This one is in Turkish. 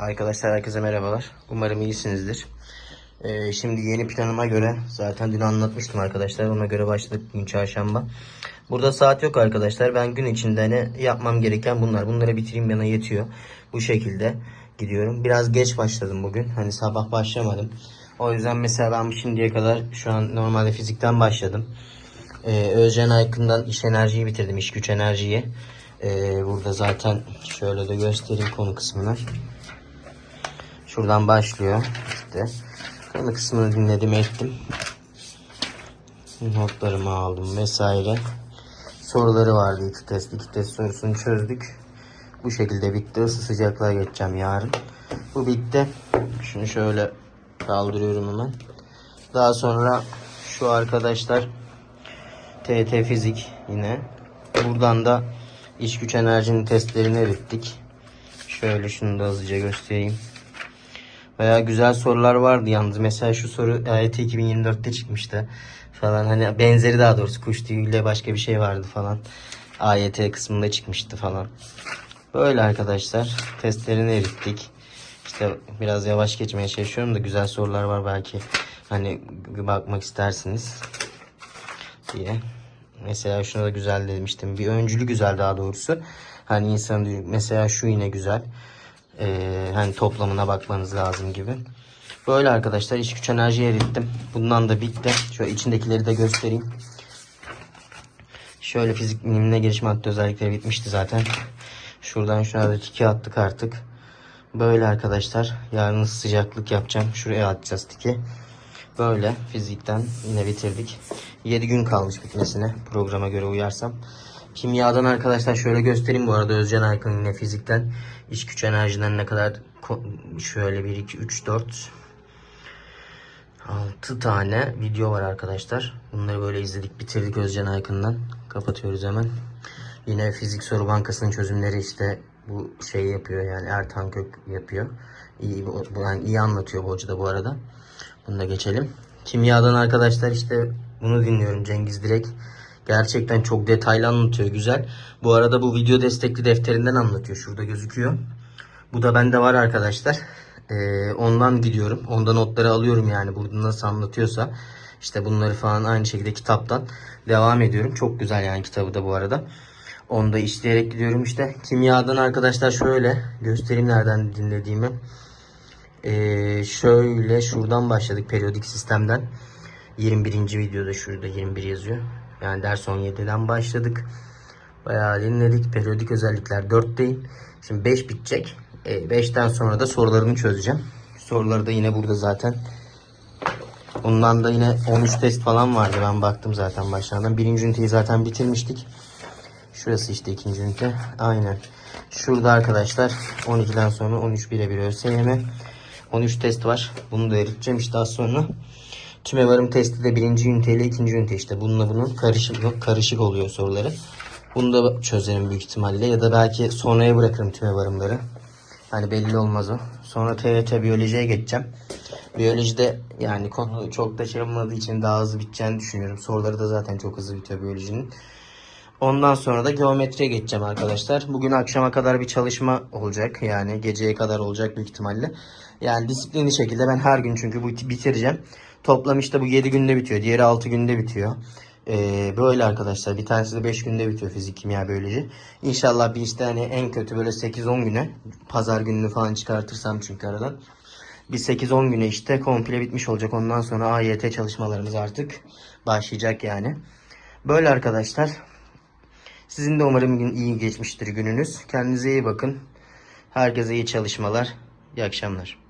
Arkadaşlar herkese merhabalar. Umarım iyisinizdir. Ee, şimdi yeni planıma göre zaten dün anlatmıştım arkadaşlar. Ona göre başladık bugün çarşamba. Burada saat yok arkadaşlar. Ben gün içinde hani yapmam gereken bunlar. Bunları bitireyim bana yetiyor. Bu şekilde gidiyorum. Biraz geç başladım bugün. Hani sabah başlamadım. O yüzden mesela ben şimdiye kadar şu an normalde fizikten başladım. Ee, Özcan Aykın'dan iş enerjiyi bitirdim. iş güç enerjiyi. Ee, burada zaten şöyle de göstereyim konu kısmını. Şuradan başlıyor işte. Konu kısmını dinledim ettim. Notlarımı aldım vesaire. Soruları vardı iki test. iki test sorusunu çözdük. Bu şekilde bitti. Isı sıcaklığa geçeceğim yarın. Bu bitti. Şunu şöyle kaldırıyorum hemen. Daha sonra şu arkadaşlar TT fizik yine. Buradan da iş güç enerjinin testlerini erittik. Şöyle şunu da hızlıca göstereyim. Baya güzel sorular vardı yalnız. Mesela şu soru AYT 2024'te çıkmıştı. Falan hani benzeri daha doğrusu kuş tüyüyle başka bir şey vardı falan. AYT kısmında çıkmıştı falan. Böyle arkadaşlar. Testlerini erittik. İşte biraz yavaş geçmeye çalışıyorum da güzel sorular var belki. Hani bakmak istersiniz diye. Mesela şuna da güzel demiştim. Bir öncülü güzel daha doğrusu. Hani insan diyor, mesela şu yine güzel. Ee, hani toplamına bakmanız lazım gibi. Böyle arkadaşlar iş güç enerji erittim. Bundan da bitti. Şöyle içindekileri de göstereyim. Şöyle fizik bilimine gelişme hattı özellikleri bitmişti zaten. Şuradan şuna da tiki attık artık. Böyle arkadaşlar. Yarın sıcaklık yapacağım. Şuraya atacağız tiki. Böyle fizikten yine bitirdik. 7 gün kalmış bitmesine programa göre uyarsam. Kimyadan arkadaşlar şöyle göstereyim bu arada Özcan Aykın yine fizikten iş güç enerjiden ne kadar şöyle 1 2 3 4 6 tane video var arkadaşlar. Bunları böyle izledik bitirdik Özcan Aykın'dan. Kapatıyoruz hemen. Yine fizik soru bankasının çözümleri işte bu şey yapıyor yani Ertan Kök yapıyor. İyi, yani iyi anlatıyor bu hoca da bu arada. Bunu da geçelim. Kimyadan arkadaşlar işte bunu dinliyorum Cengiz Direk. Gerçekten çok detaylı anlatıyor güzel. Bu arada bu video destekli defterinden anlatıyor. Şurada gözüküyor. Bu da bende var arkadaşlar. Ee, ondan gidiyorum. Ondan notları alıyorum yani. Burada nasıl anlatıyorsa. işte bunları falan aynı şekilde kitaptan devam ediyorum. Çok güzel yani kitabı da bu arada. Onu da işleyerek gidiyorum işte. Kimyadan arkadaşlar şöyle göstereyim nereden dinlediğimi. Ee, şöyle şuradan başladık periyodik sistemden. 21. videoda şurada 21 yazıyor. Yani ders 17'den başladık. Bayağı dinledik. Periyodik özellikler 4'teyim. Şimdi 5 bitecek. 5'ten sonra da sorularını çözeceğim. Soruları da yine burada zaten. Bundan da yine 13 test falan vardı. Ben baktım zaten başlarından. Birinci üniteyi zaten bitirmiştik. Şurası işte ikinci ünite. Aynen. Şurada arkadaşlar 12'den sonra 13 birebir ÖSYM. 13 test var. Bunu da eriteceğim işte az sonra. Tümevarım testi de birinci üniteyle ikinci ünite işte. Bununla bunun karışık, karışık oluyor soruları. Bunu da çözerim büyük ihtimalle. Ya da belki sonraya bırakırım tümevarımları. Hani belli olmaz o. Sonra TYT biyolojiye geçeceğim. Biyolojide yani konu çok da şey olmadığı için daha hızlı biteceğini düşünüyorum. Soruları da zaten çok hızlı bitiyor biyolojinin. Ondan sonra da geometriye geçeceğim arkadaşlar. Bugün akşama kadar bir çalışma olacak. Yani geceye kadar olacak büyük ihtimalle. Yani disiplinli şekilde ben her gün çünkü bu bitireceğim. Toplam işte bu 7 günde bitiyor. Diğeri 6 günde bitiyor. Ee, böyle arkadaşlar. Bir tanesi de 5 günde bitiyor fizik, kimya, biyoloji. İnşallah bir işte hani en kötü böyle 8-10 güne. Pazar gününü falan çıkartırsam çünkü aradan. Bir 8-10 güne işte komple bitmiş olacak. Ondan sonra AYT çalışmalarımız artık başlayacak yani. Böyle arkadaşlar. Sizin de umarım gün iyi geçmiştir gününüz. Kendinize iyi bakın. Herkese iyi çalışmalar. İyi akşamlar.